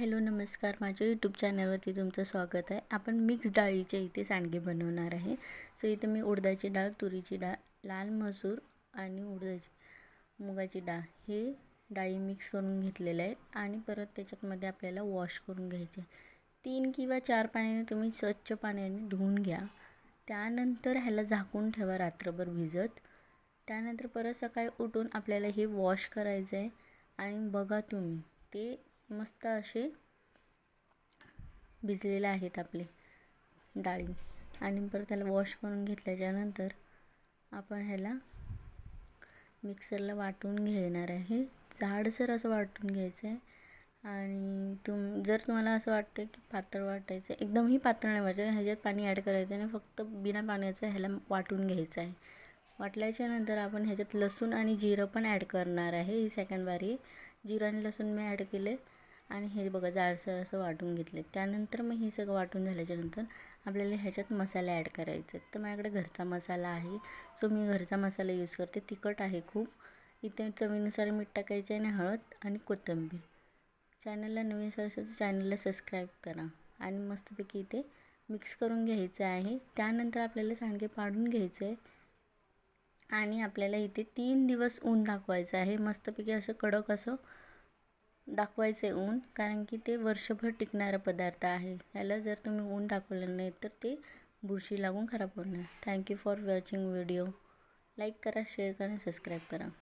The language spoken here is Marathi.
हॅलो नमस्कार. माझ्या यूट्यूब चॅनलवरती तुमचं स्वागत आहे. आपण मिक्स डाळीचे इथे सांडगे बनवणार आहे. सो इथे मी उडदाची डाळ तुरीची डाळ लाल मसूर आणि उडदाची मुगाची डाळ हे डाळी मिक्स करून घेतलेलं आहे आणि परत त्याच्यातमध्ये आपल्याला वॉश करून घ्यायचे. तीन किंवा चार पाण्याने तुम्ही स्वच्छ पाण्याने धुवून घ्या. त्यानंतर ह्याला झाकून ठेवा रात्रभर भिजत. त्यानंतर परत सकाळी उठून आपल्याला हे वॉश करायचं आहे आणि बघा तुम्ही ते मस्त असे भिजलेले आहेत आपले डाळी. आणि परत त्याला वॉश करून घेतल्याच्यानंतर आपण ह्याला मिक्सरला वाटून घेणार आहे. जाडसर असं वाटून घ्यायचं आहे. आणि तुम जर तुम्हाला असं वाटतं की पातळ वाटायचं आहे एकदमही पातळ नाही वाटायचं ह्याच्यात पाणी ॲड करायचं आणि फक्त बिना पाण्याचं ह्याला वाटून घ्यायचं आहे. वाटल्याच्यानंतर आपण ह्याच्यात लसूण आणि जिरं पण ॲड करणार आहे. ही सेकंड बारी. जिरं आणि लसूण मी ॲड केले. आणि हे बघा जाडसर असं वाटून घेतले त्यानंतर मग हे सगळं वाटून झाल्याच्यानंतर आपल्याला ह्याच्यात मसाले ॲड करायचे तर माझ्याकडे घरचा मसाला आहे. सो मी घरचा मसाला यूज करते. तिखट आहे खूप. इथे चवीनुसार मीठ टाकायचे आणि हळद आणि कोथिंबीर. चॅनलला नवीन असेल तर चॅनलला सबस्क्राईब करा. आणि मस्तपैकी इथे मिक्स करून घ्यायचं आहे. त्यानंतर आपल्याला सांडगे पाडून घ्यायचे आहे आणि आपल्याला इथे तीन दिवस ऊन दाखवायचं आहे. मस्तपैकी असं कडक असं दाखवायचं आहे ऊन कारण की ते वर्षभर टिकणारा पदार्थ आहे. याला जर तुम्ही ऊन दाखवलं नाही तर ते बुरशी लागून खराब होणार. Thank you for watching video like करा शेअर करा सबस्क्राईब करा.